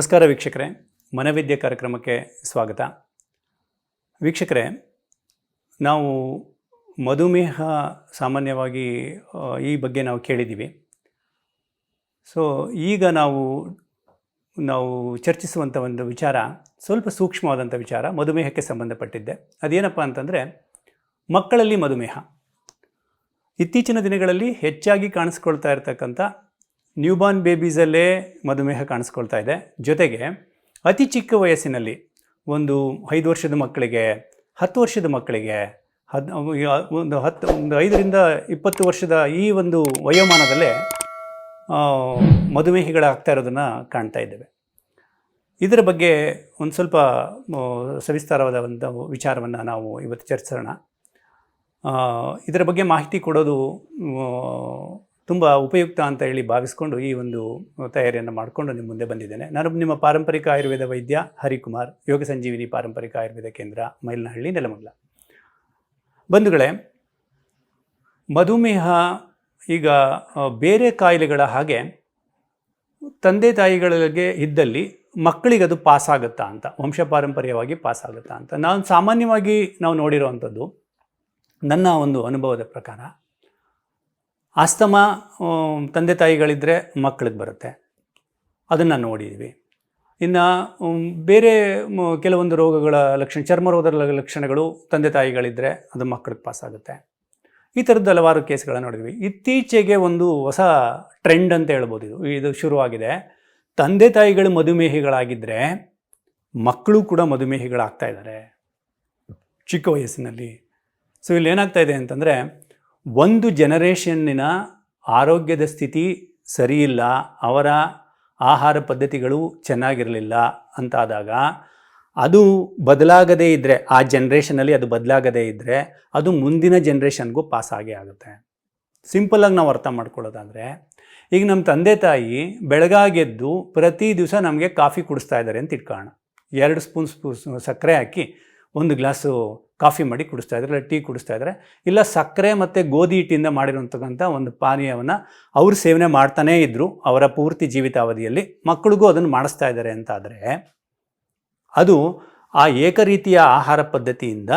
ನಮಸ್ಕಾರ ವೀಕ್ಷಕರೇ, ಮನವಿದ್ಯೆ ಕಾರ್ಯಕ್ರಮಕ್ಕೆ ಸ್ವಾಗತ. ವೀಕ್ಷಕರೇ, ನಾವು ಮಧುಮೇಹ ಸಾಮಾನ್ಯವಾಗಿ ಈ ಬಗ್ಗೆ ನಾವು ಕೇಳಿದ್ದೀವಿ. ಸೊ ಈಗ ನಾವು ನಾವು ಚರ್ಚಿಸುವಂಥ ಒಂದು ವಿಚಾರ, ಸ್ವಲ್ಪ ಸೂಕ್ಷ್ಮವಾದಂಥ ವಿಚಾರ, ಮಧುಮೇಹಕ್ಕೆ ಸಂಬಂಧಪಟ್ಟಿದ್ದೆ. ಅದೇನಪ್ಪ ಅಂತಂದರೆ, ಮಕ್ಕಳಲ್ಲಿ ಮಧುಮೇಹ. ಇತ್ತೀಚಿನ ದಿನಗಳಲ್ಲಿ ಹೆಚ್ಚಾಗಿ ಕಾಣಿಸ್ಕೊಳ್ತಾ ಇರತಕ್ಕಂಥ ನ್ಯೂಬಾರ್ನ್ ಬೇಬೀಸಲ್ಲೇ ಮಧುಮೇಹ ಕಾಣಿಸ್ಕೊಳ್ತಾ ಇದೆ. ಜೊತೆಗೆ ಅತಿ ಚಿಕ್ಕ ವಯಸ್ಸಿನಲ್ಲಿ ಒಂದು ಐದು ವರ್ಷದ ಮಕ್ಕಳಿಗೆ, ಹತ್ತು ವರ್ಷದ ಮಕ್ಕಳಿಗೆ, ಹದ್ ಒಂದು ಹತ್ತು, ಒಂದು ಐದರಿಂದ ಇಪ್ಪತ್ತು ವರ್ಷದ ಈ ಒಂದು ವಯೋಮಾನದಲ್ಲೇ ಮಧುಮೇಹಿಗಳಾಗ್ತಾ ಇರೋದನ್ನು ಕಾಣ್ತಾ ಇದ್ದೇವೆ. ಇದರ ಬಗ್ಗೆ ಒಂದು ಸ್ವಲ್ಪ ಸವಿಸ್ತಾರವಾದ ಒಂದು ವಿಚಾರವನ್ನು ನಾವು ಇವತ್ತು ಚರ್ಚಿಸೋಣ. ಇದರ ಬಗ್ಗೆ ಮಾಹಿತಿ ಕೊಡೋದು ತುಂಬ ಉಪಯುಕ್ತ ಅಂತ ಹೇಳಿ ಭಾವಿಸ್ಕೊಂಡು ಈ ಒಂದು ತಯಾರಿಯನ್ನು ಮಾಡಿಕೊಂಡು ನಿಮ್ಮ ಮುಂದೆ ಬಂದಿದ್ದೇನೆ. ನಾನು ನಿಮ್ಮ ಪಾರಂಪರಿಕ ಆಯುರ್ವೇದ ವೈದ್ಯ ಹರಿಕುಮಾರ್, ಯೋಗ ಸಂಜೀವಿನಿ ಪಾರಂಪರಿಕ ಆಯುರ್ವೇದ ಕೇಂದ್ರ, ಮೈಲನಹಳ್ಳಿ, ನೆಲಮಂಗಲ. ಬಂಧುಗಳೇ, ಮಧುಮೇಹ ಈಗ ಬೇರೆ ಕಾಯಿಲೆಗಳ ಹಾಗೆ ತಂದೆ ತಾಯಿಗಳಿಗೆ ಇದ್ದಲ್ಲಿ ಮಕ್ಕಳಿಗೆ ಅದು ಪಾಸ್ ಆಗುತ್ತಾ ಅಂತ, ವಂಶ ಪಾರಂಪರ್ಯವಾಗಿ ಪಾಸ್ ಆಗುತ್ತಾ ಅಂತ. ನಾನು ಸಾಮಾನ್ಯವಾಗಿ ನಾವು ನೋಡಿರೋವಂಥದ್ದು ನನ್ನ ಒಂದು ಅನುಭವದ ಪ್ರಕಾರ ಆಸ್ತಮ ತಂದೆ ತಾಯಿಗಳಿದ್ದರೆ ಮಕ್ಕಳಿಗೆ ಬರುತ್ತೆ. ಅದನ್ನು ನೋಡಿದ್ವಿ. ಇನ್ನು ಬೇರೆ ಕೆಲವೊಂದು ರೋಗಗಳ ಲಕ್ಷಣ, ಚರ್ಮ ರೋಗದ ಲಕ್ಷಣಗಳು ತಂದೆ ತಾಯಿಗಳಿದ್ದರೆ ಅದು ಮಕ್ಕಳಿಗೆ ಪಾಸ್ ಆಗುತ್ತೆ. ಈ ಥರದ್ದು ಹಲವಾರು ಕೇಸ್ಗಳನ್ನು ನೋಡಿದ್ವಿ. ಇತ್ತೀಚೆಗೆ ಒಂದು ಹೊಸ ಟ್ರೆಂಡ್ ಅಂತ ಹೇಳ್ಬೋದು ಇದು. ಇದು ಶುರುವಾಗಿದೆ. ತಂದೆ ತಾಯಿಗಳು ಮಧುಮೇಹಿಗಳಾಗಿದ್ದರೆ ಮಕ್ಕಳು ಕೂಡ ಮಧುಮೇಹಿಗಳಾಗ್ತಾ ಇದ್ದಾರೆ ಚಿಕ್ಕ ವಯಸ್ಸಿನಲ್ಲಿ. ಸೊ ಇಲ್ಲಿ ಏನಾಗ್ತಾ ಇದೆ ಅಂತಂದರೆ ಒಂದು ಜನರೇಷನ್ನಿನ ಆರೋಗ್ಯದ ಸ್ಥಿತಿ ಸರಿಯಿಲ್ಲ, ಅವರ ಆಹಾರ ಪದ್ಧತಿಗಳು ಚೆನ್ನಾಗಿರಲಿಲ್ಲ ಅಂತಾದಾಗ ಅದು ಬದಲಾಗದೇ ಇದ್ದರೆ ಆ ಜನ್ರೇಷನಲ್ಲಿ ಅದು ಬದಲಾಗದೇ ಇದ್ದರೆ ಅದು ಮುಂದಿನ ಜನ್ರೇಷನ್ಗೂ ಪಾಸ್ ಆಗೇ ಆಗುತ್ತೆ. ಸಿಂಪಲಾಗಿ ನಾವು ಅರ್ಥ ಮಾಡ್ಕೊಳ್ಳೋದಾದರೆ, ಈಗ ನಮ್ಮ ತಂದೆ ತಾಯಿ ಬೆಳಗಾಗೆದ್ದು ಪ್ರತಿ ದಿವಸ ನಮಗೆ ಕಾಫಿ ಕುಡಿಸ್ತಾ ಇದ್ದಾರೆ ಅಂತ ಇಟ್ಕೋಣ ಎರಡು ಸ್ಪೂನ್ ಸ್ಪೂ ಸಕ್ಕರೆ ಹಾಕಿ ಒಂದು ಗ್ಲಾಸು ಕಾಫಿ ಮಾಡಿ ಕುಡಿಸ್ತಾ ಇದ್ದಾರೆ, ಇಲ್ಲ ಟೀ ಕುಡಿಸ್ತಾ ಇದ್ದಾರೆ. ಇಲ್ಲ ಸಕ್ಕರೆ ಮತ್ತು ಗೋಧಿ ಹಿಟ್ಟಿಂದ ಮಾಡಿರುವಂಥಕ್ಕಂಥ ಒಂದು ಪಾನೀಯವನ್ನು ಅವರು ಸೇವನೆ ಮಾಡ್ತಾನೇ ಇದ್ದರು ಅವರ ಪೂರ್ತಿ ಜೀವಿತಾವಧಿಯಲ್ಲಿ. ಮಕ್ಕಳಿಗೂ ಅದನ್ನು ಮಾಡಿಸ್ತಾ ಇದ್ದಾರೆ ಅಂತಾದರೆ ಅದು ಆ ಏಕರೀತಿಯ ಆಹಾರ ಪದ್ಧತಿಯಿಂದ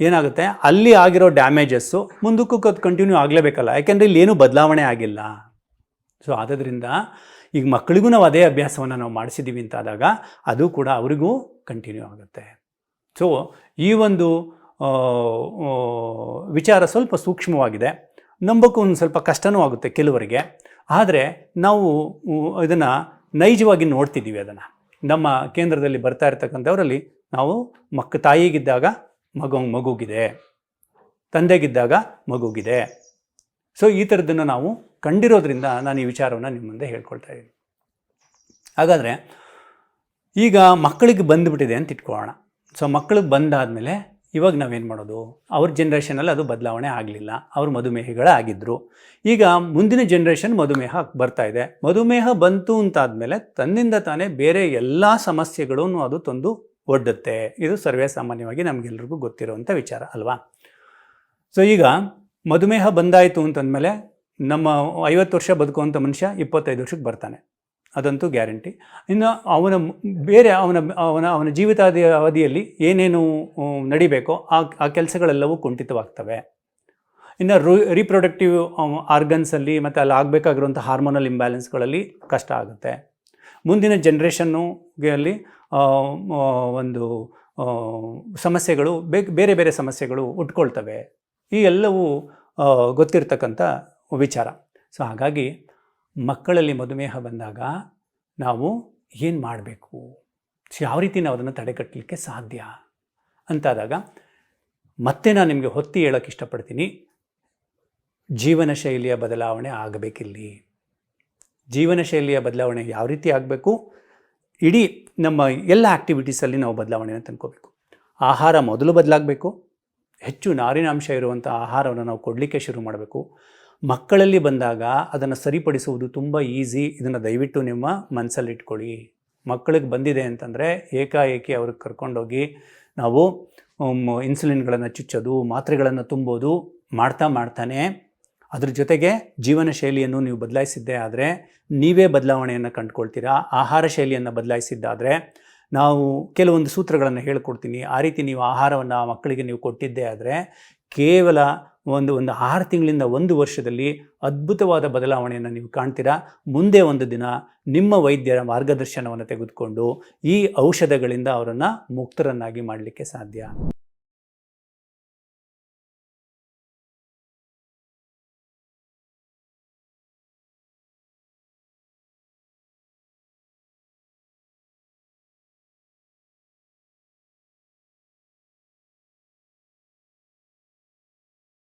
ಏನಾಗುತ್ತೆ? ಅಲ್ಲಿ ಆಗಿರೋ ಡ್ಯಾಮೇಜಸ್ಸು ಮುಂದಕ್ಕೂ ಅದು ಕಂಟಿನ್ಯೂ ಆಗಲೇಬೇಕಲ್ಲ. ಯಾಕೆಂದರೆ ಇಲ್ಲಿ ಏನೂ ಬದಲಾವಣೆ ಆಗಿಲ್ಲ. ಸೊ ಆದ್ದರಿಂದ ಈಗ ಮಕ್ಕಳಿಗೂ ನಾವು ಅದೇ ಅಭ್ಯಾಸವನ್ನು ನಾವು ಮಾಡಿಸಿದ್ದೀವಿ ಅಂತಾದಾಗ ಅದು ಕೂಡ ಅವರಿಗೂ ಕಂಟಿನ್ಯೂ ಆಗುತ್ತೆ. ಸೊ ಈ ಒಂದು ವಿಚಾರ ಸ್ವಲ್ಪ ಸೂಕ್ಷ್ಮವಾಗಿದೆ. ನಂಬಕ್ಕೂ ಒಂದು ಸ್ವಲ್ಪ ಕಷ್ಟನೂ ಆಗುತ್ತೆ ಕೆಲವರಿಗೆ. ಆದರೆ ನಾವು ಇದನ್ನು ನೈಜವಾಗಿ ನೋಡ್ತಿದ್ದೀವಿ ಅದನ್ನು. ನಮ್ಮ ಕೇಂದ್ರದಲ್ಲಿ ಬರ್ತಾ ಇರ್ತಕ್ಕಂಥವರಲ್ಲಿ ನಾವು ಮಕ್ಕ ತಾಯಿಗಿದ್ದಾಗ ಮಗು, ಮಗುಗಿದೆ. ತಂದೆಗಿದ್ದಾಗ ಮಗುಗಿದೆ. ಸೊ ಈ ಥರದ್ದನ್ನು ನಾವು ಕಂಡಿರೋದ್ರಿಂದ ನಾನು ಈ ವಿಚಾರವನ್ನು ನಿಮ್ಮ ಮುಂದೆ ಹೇಳ್ಕೊಳ್ತಾ ಇದ್ದೀನಿ. ಹಾಗಾದರೆ ಈಗ ಮಕ್ಕಳಿಗೆ ಬಂದುಬಿಟ್ಟಿದೆ ಅಂತ ಇಟ್ಕೊಳ್ಳೋಣ. ಸೊ ಮಕ್ಕಳು ಬಂದಾದಮೇಲೆ ಇವಾಗ ನಾವೇನು ಮಾಡೋದು? ಅವ್ರ ಜನ್ರೇಷನಲ್ಲಿ ಅದು ಬದಲಾವಣೆ ಆಗಲಿಲ್ಲ. ಅವ್ರ ಮಧುಮೇಹಿಗಳಾಗಿದ್ದರು ಈಗ ಮುಂದಿನ ಜನ್ರೇಷನ್ ಮಧುಮೇಹ ಬರ್ತಾ ಇದೆ. ಮಧುಮೇಹ ಬಂತು ಅಂತಾದಮೇಲೆ ತನ್ನಿಂದ ತಾನೇ ಬೇರೆ ಎಲ್ಲ ಸಮಸ್ಯೆಗಳನ್ನು ಅದು ತಂದು ಒಡ್ಡುತ್ತೆ. ಇದು ಸರ್ವೇ ಸಾಮಾನ್ಯವಾಗಿ ನಮಗೆಲ್ರಿಗೂ ಗೊತ್ತಿರುವಂಥ ವಿಚಾರ ಅಲ್ವಾ? ಸೊ ಈಗ ಮಧುಮೇಹ ಬಂದಾಯಿತು ಅಂತಂದಮೇಲೆ ನಮ್ಮ ಐವತ್ತು ವರ್ಷ ಬದುಕುವಂಥ ಮನುಷ್ಯ ಇಪ್ಪತ್ತೈದು ವರ್ಷಕ್ಕೆ ಬರ್ತಾನೆ. ಅದಂತೂ ಗ್ಯಾರಂಟಿ. ಇನ್ನು ಅವನ ಬೇರೆ ಅವನ ಅವನ ಅವನ ಜೀವಿತಾದಿ ಅವಧಿಯಲ್ಲಿ ಏನೇನು ನಡಿಬೇಕೋ ಆ ಆ ಕೆಲಸಗಳೆಲ್ಲವೂ ಕುಂಠಿತವಾಗ್ತವೆ. ಇನ್ನು ರು ರೀಪ್ರೊಡಕ್ಟಿವ್ ಆರ್ಗನ್ಸಲ್ಲಿ ಮತ್ತು ಅಲ್ಲಿ ಆಗಬೇಕಾಗಿರುವಂಥ ಹಾರ್ಮೋನಲ್ ಇಂಬ್ಯಾಲೆನ್ಸ್ಗಳಲ್ಲಿ ಕಷ್ಟ ಆಗುತ್ತೆ. ಮುಂದಿನ ಜನ್ರೇಷನ್ನು ಅಲ್ಲಿ ಆ, ಆ, ಒಂದು ಸಮಸ್ಯೆಗಳು ಬೇರೆ ಬೇರೆ ಸಮಸ್ಯೆಗಳು ಉಟ್ಕೊಳ್ತವೆ. ಈ ಎಲ್ಲವೂ ಗೊತ್ತಿರ್ತಕ್ಕಂಥ ವಿಚಾರ. ಸೊ ಹಾಗಾಗಿ ಮಕ್ಕಳಲ್ಲಿ ಮಧುಮೇಹ ಬಂದಾಗ ನಾವು ಏನು ಮಾಡಬೇಕು? ಯಾವ ರೀತಿ ನಾವು ಅದನ್ನು ತಡೆಗಟ್ಟಲಿಕ್ಕೆ ಸಾಧ್ಯ? ಅಂತಾದಾಗ, ಮತ್ತೆ ನಾನು ನಿಮಗೆ ಹೊತ್ತಿ ಹೇಳೋಕ್ಕೆ ಇಷ್ಟಪಡ್ತೀನಿ. ಜೀವನ ಶೈಲಿಯ ಬದಲಾವಣೆ ಆಗಬೇಕಿಲ್ಲಿ. ಜೀವನ ಶೈಲಿಯ ಬದಲಾವಣೆ ಯಾವ ರೀತಿ ಆಗಬೇಕು? ಇಡೀ ನಮ್ಮ ಎಲ್ಲ ಆ್ಯಕ್ಟಿವಿಟೀಸಲ್ಲಿ ನಾವು ಬದಲಾವಣೆಯನ್ನು ತಂದ್ಕೋಬೇಕು. ಆಹಾರ ಮೊದಲು ಬದಲಾಗಬೇಕು. ಹೆಚ್ಚು ನಾರಿನಾಂಶ ಇರುವಂಥ ಆಹಾರವನ್ನು ನಾವು ಕೊಡಲಿಕ್ಕೆ ಶುರು ಮಾಡಬೇಕು. ಮಕ್ಕಳಲ್ಲಿ ಬಂದಾಗ ಅದನ್ನು ಸರಿಪಡಿಸುವುದು ತುಂಬ ಈಸಿ. ಇದನ್ನು ದಯವಿಟ್ಟು ನಿಮ್ಮ ಮನಸ್ಸಲ್ಲಿಟ್ಕೊಳ್ಳಿ ಮಕ್ಕಳಿಗೆ ಬಂದಿದೆ ಅಂತಂದರೆ ಏಕಾಏಕಿ ಅವ್ರಿಗೆ ಕರ್ಕೊಂಡೋಗಿ ನಾವು ಇನ್ಸುಲಿನ್ಗಳನ್ನು ಚುಚ್ಚೋದು, ಮಾತ್ರೆಗಳನ್ನು ತುಂಬೋದು, ಮಾಡ್ತಾ ಮಾಡ್ತಾನೆ. ಅದ್ರ ಜೊತೆಗೆ ಜೀವನ ಶೈಲಿಯನ್ನು ನೀವು ಬದಲಾಯಿಸಿದ್ದೇ ಆದರೆ ನೀವೇ ಬದಲಾವಣೆಯನ್ನು ಕಂಡುಕೊಳ್ತೀರಾ? ಆಹಾರ ಶೈಲಿಯನ್ನು ಬದಲಾಯಿಸಿದ್ದಾದರೆ ನಾವು ಕೆಲವೊಂದು ಸೂತ್ರಗಳನ್ನು ಹೇಳ್ಕೊಡ್ತೀನಿ. ಆ ರೀತಿ ನೀವು ಆಹಾರವನ್ನು ಮಕ್ಕಳಿಗೆ ನೀವು ಕೊಟ್ಟಿದ್ದೇ ಆದರೆ ಕೇವಲ ಒಂದು ಒಂದು ಆರು ತಿಂಗಳಿಂದ ಒಂದು ವರ್ಷದಲ್ಲಿ ಅದ್ಭುತವಾದ ಬದಲಾವಣೆಯನ್ನು ನೀವು ಕಾಣ್ತೀರಾ? ಮುಂದೆ ಒಂದು ದಿನ ನಿಮ್ಮ ವೈದ್ಯರ ಮಾರ್ಗದರ್ಶನವನ್ನು ತೆಗೆದುಕೊಂಡು ಈ ಔಷಧಗಳಿಂದ ಅವರನ್ನು ಮುಕ್ತರನ್ನಾಗಿ ಮಾಡಲಿಕ್ಕೆ ಸಾಧ್ಯ?